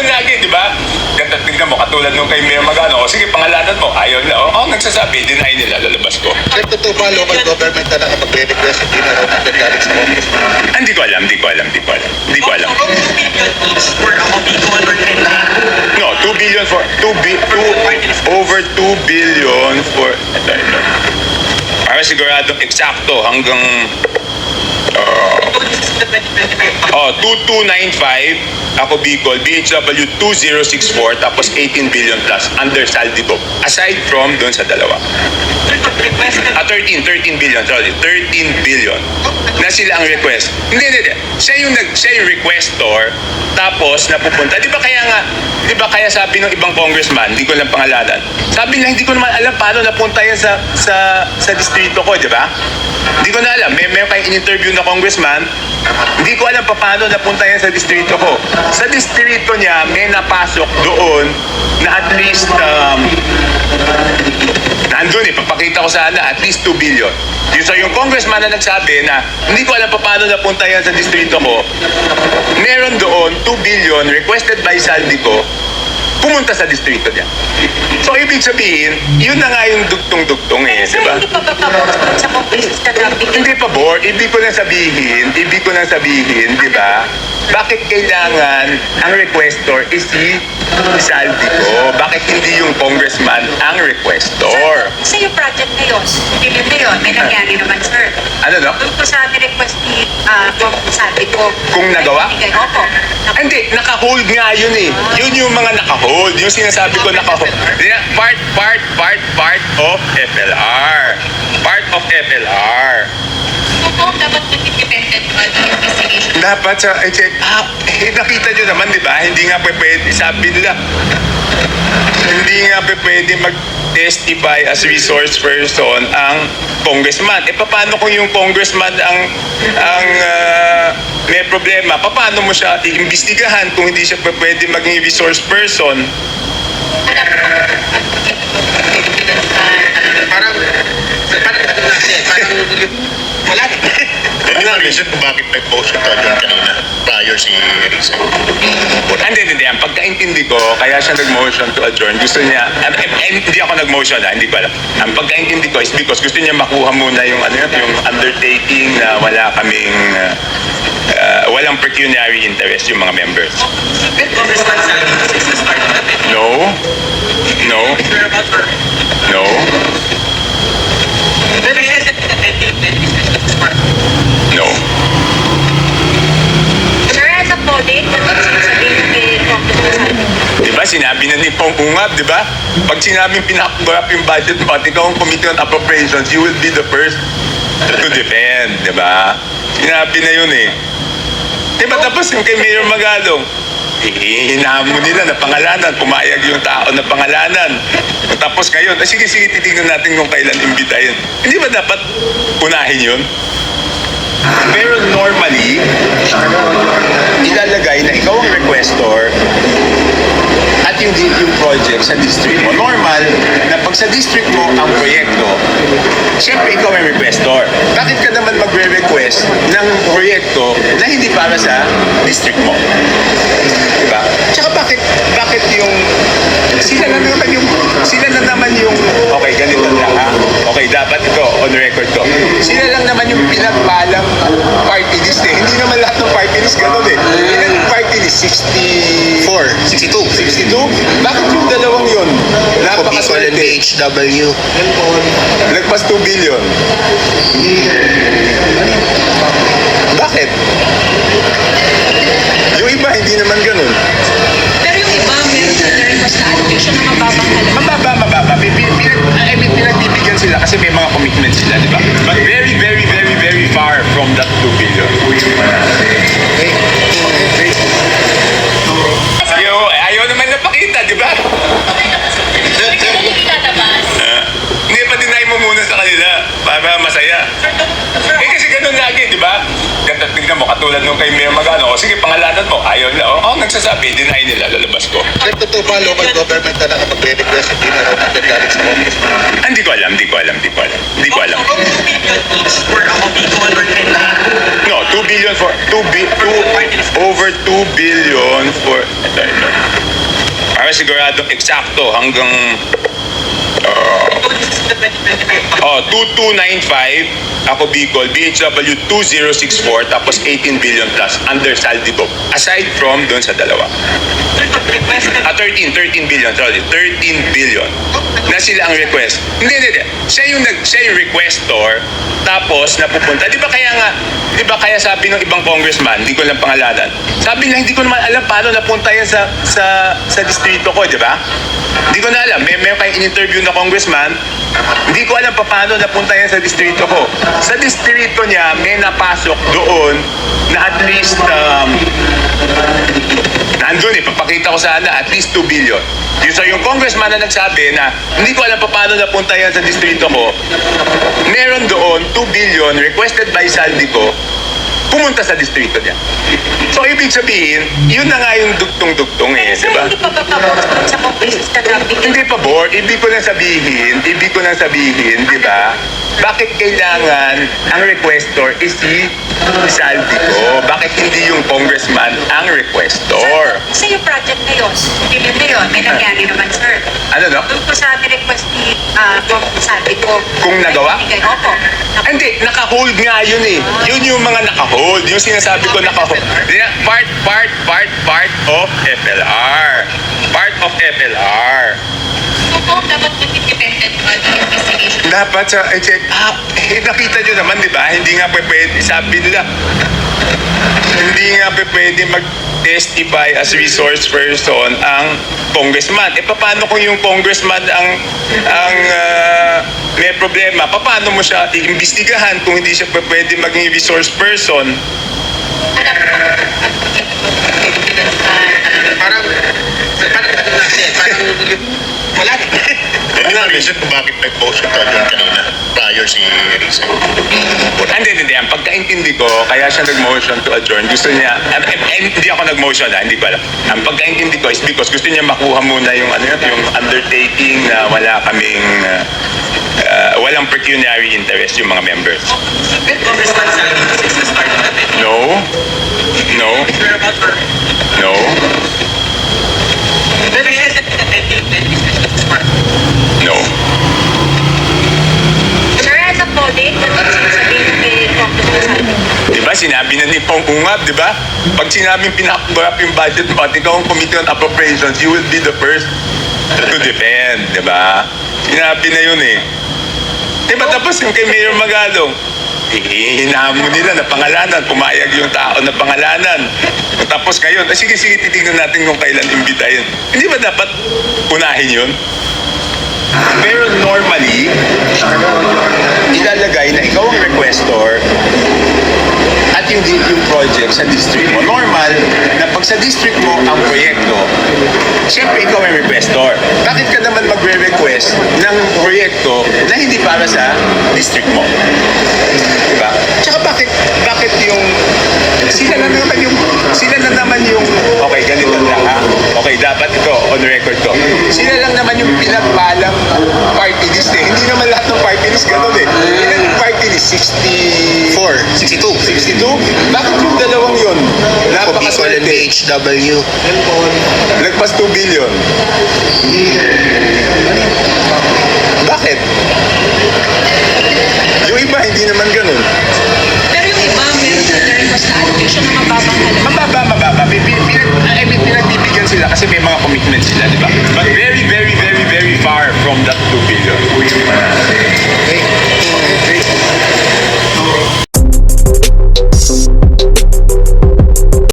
ganun lagi, di ba? Ganda, tignan mo, katulad nung kay Mayor Magano, o sige, pangalanan mo, ayaw na. O, oh, nagsasabi, deny nila, lalabas ko. Sir, totoo ba local government na lang ang magre-request hindi na raw nagagaling sa office? Ah, Hindi ko alam, hindi ko alam, hindi ko alam. Hindi ko alam. Kung 2 billion each for ako Bicol or Quezon, No, 2 billion for, 2 bi, two, over 2 billion for, ito, ito. Para siguradong eksakto hanggang, 2025 oh, 2295, ako Bicol, BHW 2064, tapos 18 billion plus, under saldi ko. Aside from doon sa dalawa. Requested Ah, 13, 13 billion, sorry, 13 billion. Na sila ang request. Hindi, hindi, hindi. Siya yung, nag, siya yung requestor, tapos napupunta. Di ba kaya nga, di ba kaya sabi ng ibang congressman, hindi ko lang pangalanan, sabi na hindi ko naman alam paano napunta yan sa, sa, sa distrito ko, di ba? Hindi ko na alam. May, may kayong in-interview na congressman, hindi ko alam pa paano napunta yan sa distrito ko. Sa distrito niya, may napasok doon na at least um, Nandun eh, papakita ko sana at least 2 billion. Yung sa yung congressman na nagsabi na hindi ko alam pa paano napunta yan sa distrito ko, meron doon 2 billion requested by Saldico pumunta sa distrito niya. Ibig sabihin, yun na nga yung dugtong-dugtong eh, di ba? hindi pa ba pabor sa na? Hindi ko na sabihin, ibig ko na sabihin, di ba? Bakit kailangan ang requestor is si Saldico? Bakit hindi yung congressman ang requestor? Sa yung project na yun, billion na yun, may nangyari naman, sir. Ano no? Doon po sa request uh, sabi ko. Kung nagawa? Ibigay, opo. Hindi, naka-hold nga yun eh. Yun yung mga naka-hold. Yung sinasabi ko naka-hold. Yeah, Part, part, part, part of FLR. Part of FLR. Opo, dapat mag-independent uh, investigation. Dapat sa, eh, check, ah, eh, nakita nyo naman, di ba? Hindi nga pa pwede, sabi nila, hindi nga pa pwede mag-testify as resource person ang congressman. Eh, paano kung yung congressman ang, ang ah, may problema? Paano mo siya iimbestigahan kung hindi siya pa pwede maging resource person? Parang, parang ano parang. Ano na reason kung bakit nag-motion to adjourn kanina prior si Risa? Hindi, hindi, hindi. Ang pagkaintindi ko, kaya siya nag-motion to adjourn. Gusto niya, and, and, and hindi ako nag-motion ha, hindi ko alam. Ang pagkaintindi ko is because gusto niya makuha muna yung, ano, yun, yung undertaking na wala kaming, uh, uh, walang pecuniary interest yung mga members. Congressman Saldi since the start of the bid. No? No? Sure about her. No? Pero yes, the 2025 No? Sir, as a colleague, dapat sinasabihin kay Congressman Saldi. Di ba? Ungab, di ba? Pag sinabing pinakbarap yung budget mo at ikaw ang Committee on Appropriations, you will be the first to defend, di ba? Sinabi na yun eh. Di ba tapos yung kay Mayor Magalong, hihinahan nila na pangalanan, pumayag yung tao na pangalanan. Tapos ngayon, ah, sige, sige, titignan natin kung kailan imbitahin. Hindi ba dapat unahin yun? Pero normally, ilalagay na ikaw ang requestor yung, yung project sa district mo. Normal na pag sa district mo ang proyekto, siyempre ikaw ang requestor. Bakit ka naman magre-request ng proyekto na hindi para sa district mo? Diba? Tsaka bakit, bakit yung, sila na naman yung, sila na naman yung, okay, ganito lang ha. Okay, dapat ito, on record ko. Sila lang naman yung pinagpalang party list eh. Hindi naman lahat ng party list ganun eh. Ilan party list? 64? 62. 62? Bakit yung dalawang yun? Bicol and Napakaswerte. BHW. Lagpas 2 billion. Bakit? Yung iba, hindi naman ganun. Pero yung iba, meron sila request na allocation ng mababang halaga. Mababa, mababa. Pi- pi- Pinag, I mean, pinagbibigyan sila kasi may mga commitments sila, di ba? But katulad nung kay Mayor Magano, o sige, pangalanan mo, ayaw na. O, oh, nagsasabi, deny nila, lalabas ko. Sir, totoo ba local government na magre-request hindi na raw nagagaling sa office? Ah, Hindi ko alam, hindi ko alam, hindi ko alam. Hindi ko alam. 2 No, 2 billion for 2 bi, two, over for 2 billion for... Ito, ito. Para sigurado eksakto hanggang 2025 Oh, 2295, ako Bicol, BHW 2064, tapos 18 billion plus under Saldico. Aside from doon sa dalawa. Ah, 13, 13 billion, sorry, 13 billion. Na sila ang request. Hindi, hindi, hindi. Siya yung, nag, siya yung requestor, tapos napupunta. Di ba kaya nga, di ba kaya sabi ng ibang congressman, hindi ko lang pangalanan, sabi niya, hindi ko naman alam paano napunta yan sa, sa, sa distrito ko, di ba? Hindi ko na alam. May, may kayong in-interview na congressman, hindi ko alam pa paano napunta yan sa distrito ko. Sa distrito niya, may napasok doon na at least um, nandun eh, papakita ko sana at least 2 billion. Yung sa yung congressman na nagsabi na hindi ko alam pa paano napunta yan sa distrito ko, meron doon 2 billion requested by Saldico pumunta sa distrito niya. So, ibig sabihin, yun na nga yung dugtong-dugtong eh, di ba? hindi pa ba pabor sa? Hindi ibig ko lang sabihin, ibig ko lang sabihin, di ba? Bakit kailangan ang requestor is si Saldico? Bakit hindi yung congressman ang requestor? Sa yung project na yun, billion na yun, may nangyari naman, sir. Ano no? Doon po sa uh, sabi ko. Kung nagawa? Opo. Hindi, naka-hold nga yun eh. Yun yung mga naka-hold. Yung sinasabi ko naka-hold. Part, part, part, part of FLR. Part of FLR. Opo, dapat mag-independent uh, investigation. Dapat sa, eh, check, ah, eh, nakita nyo naman, di ba? Hindi nga pa pwede, sabi nila, hindi nga pa pwede mag-testify as resource person ang congressman. Eh, paano kung yung congressman ang, ang ah, may problema? Paano mo siya iimbestigahan kung hindi siya pa pwede maging resource person? Parang, parang ano natin, parang wala. Ano ang reason kung bakit nag-motion to adjourn kanina prior si Risa? Hindi, hindi. Ang pagkaintindi ko, kaya siya nag-motion to adjourn. Gusto niya, eh, eh, hindi ako nag-motion ha, hindi ko alam. Ang pagkaintindi ko is because gusto niya makuha muna yung, ano, yun, yung undertaking na wala kaming, uh, uh, walang pecuniary interest yung mga members. Congressman Saldi since the start of the meeting. No, no, We're about for no. the requested the 2026 smart. No. Sir, as a colleague, ano ang sinasabihin kay Congressman Saldi? Di ba, Pong Ungab, di ba? Pag sinabing pinakagap yung budget mo ikaw ang Committee on Appropriations, you will be the first to defend, di ba? Sinabi na yun eh. Di tapos yung kay Mayor Magalong, hihinahan mo nila na pangalanan, pumayag yung tao na pangalanan. Tapos ngayon, ah, sige, sige, titignan natin kung kailan imbitahin. Hindi ba dapat unahin yun? Pero normally, ilalagay na ikaw ang requestor yung, yung project sa district mo. Normal na pag sa district mo ang proyekto, siyempre ikaw ang requestor. Bakit ka naman magre-request ng proyekto na hindi para sa district mo? Diba? Tsaka bakit, bakit yung sila na naman yung sila na naman yung okay ganito lang ha okay dapat ito on record ko sila lang naman yung pinagpalang party list eh hindi naman lahat ng party list ganun eh ilan yung party list 64 62. 62 bakit yung dalawang yun napakaswerte BHW. lagpas 2 billion bakit yung iba hindi naman ganun Pero yung iba, meron sila request na allocation ng mababang halaga. Mababa, mababa. Pinag, I mean, pinagbibigyan sila kasi may mga commitments